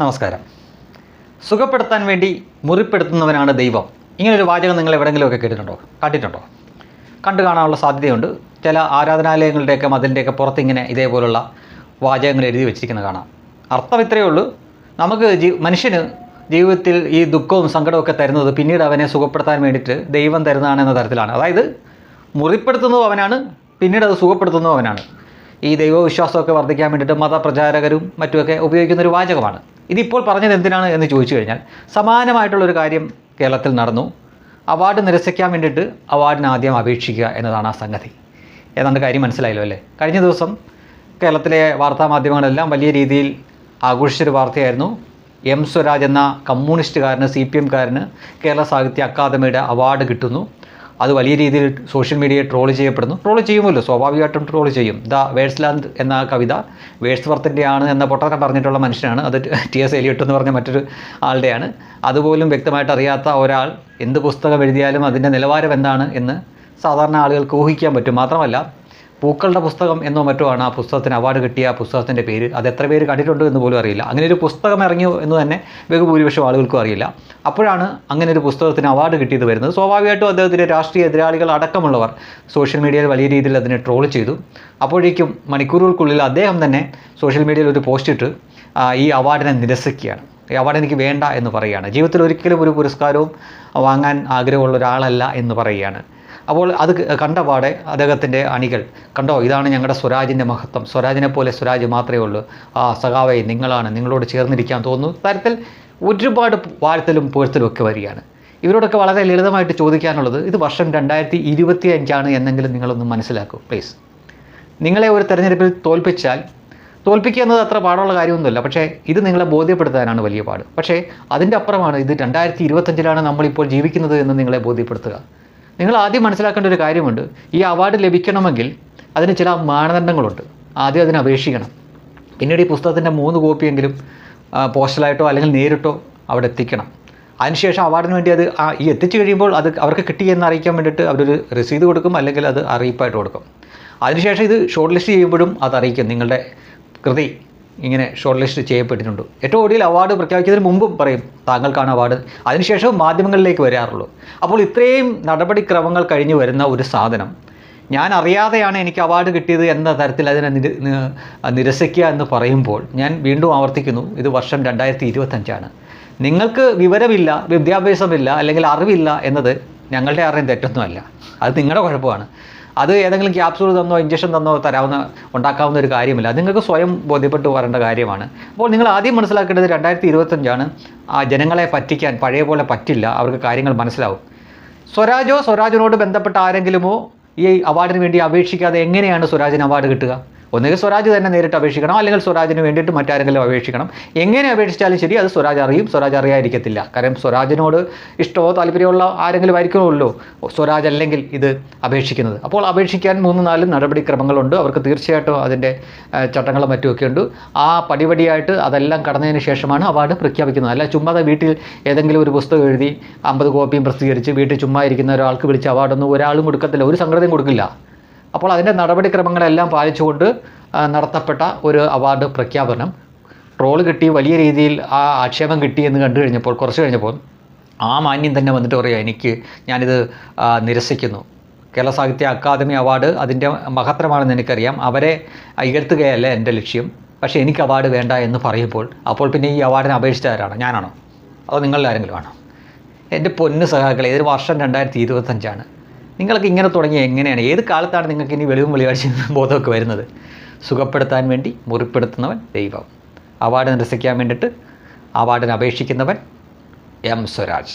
നമസ്കാരം. സുഖപ്പെടുത്താൻ വേണ്ടി മുറിപ്പെടുത്തുന്നവനാണ് ദൈവം. ഇങ്ങനൊരു വാചകം നിങ്ങൾ എവിടെയെങ്കിലുമൊക്കെ കേട്ടിട്ടുണ്ടോ? കണ്ടിട്ടുണ്ടോ? കണ്ടു കാണാനുള്ള സാധ്യതയുണ്ട്. ചില ആരാധനാലയങ്ങളുടെയൊക്കെ മതിലിന്റെയൊക്കെ പുറത്തിങ്ങനെ ഇതേപോലുള്ള വാചകങ്ങൾ എഴുതി വെച്ചിരിക്കുന്നത് കാണാം. അർത്ഥം ഇത്രയേ ഉള്ളൂ. നമുക്ക് ജീ മനുഷ്യന് ജീവിതത്തിൽ ഈ ദുഃഖവും സങ്കടമൊക്കെ തരുന്നത് പിന്നീട് അവനെ സുഖപ്പെടുത്താൻ വേണ്ടിയിട്ട് ദൈവം തരുന്നതാണ് എന്ന തരത്തിലാണ്. അതായത് മുറിപ്പെടുത്തുന്നതും അവനാണ് പിന്നീട് അത് സുഖപ്പെടുത്തുന്നതും അവനാണ്. ഈ ദൈവവിശ്വാസമൊക്കെ വർദ്ധിക്കാൻ വേണ്ടിയിട്ട് മതപ്രചാരകരും മറ്റുമൊക്കെ ഉപയോഗിക്കുന്ന ഒരു വാചകമാണ്. ഇതിപ്പോൾ പറഞ്ഞത് എന്തിനാണ് എന്ന് ചോദിച്ചു കഴിഞ്ഞാൽ സമാനമായിട്ടുള്ളൊരു കാര്യം കേരളത്തിൽ നടന്നു. അവാർഡ് നിരസിക്കാൻ വേണ്ടിയിട്ട് അവാർഡിന് ആദ്യം അപേക്ഷിക്കുക എന്നതാണ് ആ സംഗതി. ഏതാണ്ട് കാര്യം മനസ്സിലായല്ലോ അല്ലേ? കഴിഞ്ഞ ദിവസം കേരളത്തിലെ വാർത്താ മാധ്യമങ്ങളെല്ലാം വലിയ രീതിയിൽ ആഘോഷിച്ചൊരു വാർത്തയായിരുന്നു. എം സ്വരാജ് എന്ന കമ്മ്യൂണിസ്റ്റുകാരന് സി പി എംകാരന് കേരള സാഹിത്യ അക്കാദമിയുടെ അവാർഡ് കിട്ടുന്നു. അത് വലിയ രീതിയിൽ സോഷ്യൽ മീഡിയയിൽ ട്രോൾ ചെയ്യപ്പെടുന്നു. ട്രോൾ ചെയ്യുമല്ലോ സ്വാഭാവികമായിട്ടും ട്രോൾ ചെയ്യും. ദ വേഴ്സ്ലാൻഡ് എന്ന കവിത വേഴ്സ് വർത്തിന്റെ ആണ് എന്ന പൊട്ടൊക്കെ പറഞ്ഞിട്ടുള്ള മനുഷ്യനാണ്. അത് ടി എസ് എലിയട്ട് എന്ന് പറഞ്ഞ മറ്റൊരു ആളുടെയാണ്. അതുപോലും വ്യക്തമായിട്ട് അറിയാത്ത ഒരാൾ എന്ത് പുസ്തകം എഴുതിയാലും അതിന്റെ നിലവാരം എന്താണ് എന്ന് സാധാരണ ആളുകൾക്ക് ഊഹിക്കാൻ പറ്റും. മാത്രമല്ല പൂക്കളുടെ പുസ്തകം എന്നോ മറ്റോ ആണ് ആ പുസ്തകത്തിന് അവാർഡ് കിട്ടിയ ആ പുസ്തകത്തിന്റെ പേര്. അത് എത്ര പേര് കണ്ടിട്ടുണ്ട് എന്ന് പോലും അറിയില്ല. അങ്ങനെ ഒരു പുസ്തകം ഇറങ്ങിയോ എന്ന് തന്നെ ബഹുഭൂരിപക്ഷം ആളുകൾക്കും അറിയില്ല. അപ്പോഴാണ് അങ്ങനെ ഒരു പുസ്തകത്തിന് അവാർഡ് കിട്ടിയത് വരുന്നത്. സ്വാഭാവികമായിട്ടും അദ്ദേഹത്തിന്റെ രാഷ്ട്രീയ എതിരാളികൾ അടക്കമുള്ളവർ സോഷ്യൽ മീഡിയയിൽ വലിയ രീതിയിൽ അതിനെ ട്രോൾ ചെയ്തു. അപ്പോഴേക്കും മണിക്കൂറുകൾക്കുള്ളിൽ അദ്ദേഹം തന്നെ സോഷ്യൽ മീഡിയയിൽ ഒരു പോസ്റ്റ് ഇട്ട് ഈ അവാർഡിനെ നിരസിക്കുകയാണ്. ഈ അവാർഡ് എനിക്ക് വേണ്ട എന്ന് പറയുകയാണ്. ജീവിതത്തിൽ ഒരിക്കലും ഒരു പുരസ്കാരവും വാങ്ങാൻ ആഗ്രഹമുള്ള ഒരാളല്ല എന്ന് പറയുകയാണ്. അപ്പോൾ അത് കണ്ടപാടെ അദ്ദേഹത്തിന്റെ അണികൾ കണ്ടോ ഇതാണ് ഞങ്ങളുടെ സ്വരാജിന്റെ മഹത്വം. സ്വരാജിനെ പോലെ സ്വരാജ് മാത്രമേ ഉള്ളൂ. ആ സഖാവേ നിങ്ങളാണ് നിങ്ങളോട് ചേർന്നിരിക്കാൻ തോന്നുന്നു. തരത്തിൽ ഒരുപാട് വാഴ്ത്തലും പുകഴ്ത്തലും ഒക്കെ വരികയാണ്. ഇവരോടൊക്കെ വളരെ ലളിതമായിട്ട് ചോദിക്കാനുള്ളത് ഇത് വർഷം രണ്ടായിരത്തി ഇരുപത്തി അഞ്ചാണ് എന്നെങ്കിലും നിങ്ങളൊന്ന് മനസ്സിലാക്കൂ പ്ലീസ് നിങ്ങളെ ഒരു തെരഞ്ഞെടുപ്പിൽ തോൽപ്പിച്ചാൽ തോൽപ്പിക്കുക എന്നത് അത്ര പാടുള്ള കാര്യമൊന്നുമില്ല പക്ഷേ ഇത് നിങ്ങളെ ബോധ്യപ്പെടുത്താനാണ് വലിയ പാട്. പക്ഷേ അതിന്റെ അപ്പുറമാണ് ഇത് രണ്ടായിരത്തി ഇരുപത്തഞ്ചിലാണ് നമ്മളിപ്പോൾ ജീവിക്കുന്നത് എന്ന് നിങ്ങളെ ബോധ്യപ്പെടുത്തുക. നിങ്ങൾ ആദ്യം മനസ്സിലാക്കേണ്ട ഒരു കാര്യമുണ്ട്. ഈ അവാർഡ് ലഭിക്കണമെങ്കിൽ അതിന് ചില മാനദണ്ഡങ്ങളുണ്ട്. ആദ്യം അതിന് അപേക്ഷിക്കണം. പിന്നീട് ഈ പുസ്തകത്തിന്റെ മൂന്ന് കോപ്പിയെങ്കിലും പോസ്റ്റലായിട്ടോ അല്ലെങ്കിൽ നേരിട്ടോ അവിടെ എത്തിക്കണം. അതിനുശേഷം അവാർഡിന് വേണ്ടി അത് ഈ എത്തിച്ചു കഴിയുമ്പോൾ അത് അവർക്ക് കിട്ടി എന്ന് അറിയിക്കാൻ വേണ്ടിയിട്ട് അവരൊരു രസീത് കൊടുക്കും അല്ലെങ്കിൽ അത് അറിയിപ്പായിട്ട് കൊടുക്കും. അതിനുശേഷം ഇത് ഷോർട്ട് ലിസ്റ്റ് ചെയ്യുമ്പോഴും അത് അറിയിക്കും നിങ്ങളുടെ കൃതി. ഇങ്ങനെ ഷോർട്ട് ലിസ്റ്റ് ചെയ്യപ്പെട്ടിട്ടുണ്ട്. ഏറ്റവും ഒടുവിൽ അവാർഡ് പ്രഖ്യാപിക്കുന്നതിന് മുമ്പും പറയും താങ്കൾക്കാണ് അവാർഡ് അതിനുശേഷം മാധ്യമങ്ങളിലേക്ക് വരാറുള്ളൂ. അപ്പോൾ ഇത്രയും നടപടിക്രമങ്ങൾ കഴിഞ്ഞ് വരുന്ന ഒരു സാധനം. ഞാൻ അറിയാതെയാണ് എനിക്ക് അവാർഡ് കിട്ടിയത് എന്ന തരത്തിൽ അതിനെ നിരസിക്കുക എന്ന് പറയുമ്പോൾ ഞാൻ വീണ്ടും ആവർത്തിക്കുന്നു ഇത് വർഷം രണ്ടായിരത്തി ഇരുപത്തഞ്ചാണ് നിങ്ങൾക്ക് വിവരമില്ല വിദ്യാഭ്യാസമില്ല അല്ലെങ്കിൽ അറിവില്ല എന്നത് ഞങ്ങളുടെ ആരുടെയും തെറ്റൊന്നുമല്ല. അത് നിങ്ങളുടെ കുഴപ്പമാണ്. അത് ഏതെങ്കിലും ക്യാപ്സൂൾ തന്നോ ഇഞ്ചക്ഷൻ തന്നോ തരാവുന്ന ഉണ്ടാക്കാവുന്ന ഒരു കാര്യമില്ല. അത് നിങ്ങൾക്ക് സ്വയം ബോധ്യപ്പെട്ട് വരേണ്ട കാര്യമാണ്. അപ്പോൾ നിങ്ങൾ ആദ്യം മനസ്സിലാക്കേണ്ടത് രണ്ടായിരത്തി ഇരുപത്തഞ്ചാണ് ആ ജനങ്ങളെ പറ്റിക്കാൻ പഴയ പോലെ പറ്റില്ല. അവർക്ക് കാര്യങ്ങൾ മനസ്സിലാവും. സ്വരാജോ സ്വരാജിനോട് ബന്ധപ്പെട്ട ആരെങ്കിലുമോ ഈ അവാർഡിന് വേണ്ടി അപേക്ഷിക്കാതെ എങ്ങനെയാണ് സ്വരാജിന് അവാർഡ് കിട്ടുക? ഒന്നുകിൽ സ്വരാജ് തന്നെ നേരിട്ട് അപേക്ഷിക്കണം അല്ലെങ്കിൽ സ്വരാജിന് വേണ്ടിയിട്ട് മറ്റാരെങ്കിലും അപേക്ഷിക്കണം. എങ്ങനെ അപേക്ഷിച്ചാലും ശരി അത് സ്വരാജ് അറിയും സ്വരാജ് അറിയാതിരിക്കത്തില്ല. കാരണം സ്വരാജിനോട് ഇഷ്ടമോ താല്പര്യമോ ആരെങ്കിലും ആയിരിക്കണമല്ലോ സ്വരാജ് അല്ലെങ്കിൽ ഇത് അപേക്ഷിക്കുന്നത്. അപ്പോൾ അപേക്ഷിക്കാൻ മൂന്ന് നാല് നടപടിക്രമങ്ങളുണ്ട്. അവർക്ക് തീർച്ചയായിട്ടും അതിന്റെ ചട്ടങ്ങളും മറ്റുമൊക്കെ ഉണ്ട്. ആ പടിപടിയായിട്ട് അതെല്ലാം കടന്നതിന് ശേഷമാണ് അവാർഡ് പ്രഖ്യാപിക്കുന്നത്. അല്ല ചുമ്മാതെ വീട്ടിൽ ഏതെങ്കിലും ഒരു പുസ്തകം എഴുതി അമ്പത് കോപ്പിയും പ്രസിദ്ധീകരിച്ച് വീട്ടിൽ ചുമ്മാ ഇരിക്കുന്ന ഒരാൾക്ക് വിളിച്ച് അവാർഡൊന്നും ഒരാളും കൊടുക്കത്തില്ല. ഒരു സംഗതിയും കൊടുക്കില്ല. അപ്പോൾ അതിന്റെ നടപടിക്രമങ്ങളെല്ലാം പാലിച്ചുകൊണ്ട് നടത്തപ്പെട്ട ഒരു അവാർഡ് പ്രഖ്യാപനം. ട്രോൾ കിട്ടി വലിയ രീതിയിൽ ആ ആക്ഷേപം കിട്ടി എന്ന് കണ്ടു കഴിഞ്ഞപ്പോൾ കുറച്ച് കഴിഞ്ഞപ്പോൾ ആ മാന്യം തന്നെ വന്നിട്ട് പറയുക എനിക്ക് ഞാനിത് നിരസിക്കുന്നു. കേരള സാഹിത്യ അക്കാദമി അവാർഡ് അതിന്റെ മഹത്തരമാണെന്ന് എനിക്കറിയാം. അവരെ ഇകഴ്ത്തുകയല്ല എന്റെ ലക്ഷ്യം. പക്ഷേ എനിക്ക് അവാർഡ് വേണ്ട എന്ന് പറയുമ്പോൾ അപ്പോൾ പിന്നെ ഈ അവാർഡിനെ അപേക്ഷിച്ച ഞാനാണോ? അതോ നിങ്ങളിൽ ആരെങ്കിലും ആണോ? എന്റെ പൊന്ന് സഹാക്കളെ ഇതൊരു വർഷം രണ്ടായിരത്തി ഇരുപത്തഞ്ചാണ്. നിങ്ങൾക്ക് ഇങ്ങനെ തുടങ്ങി എങ്ങനെയാണ്? ഏത് കാലത്താണ് നിങ്ങൾക്ക് ഇനി വെളിവും വെളിവാഴ്ച ബോധമൊക്കെ വരുന്നത്? സുഖപ്പെടുത്താൻ വേണ്ടി മുറിപ്പെടുത്തുന്നവൻ ദൈവം. അവാർഡ് നിരസിക്കാൻ വേണ്ടിയിട്ട് അവാർഡിന് അപേക്ഷിക്കുന്നവൻ എം സ്വരാജ്.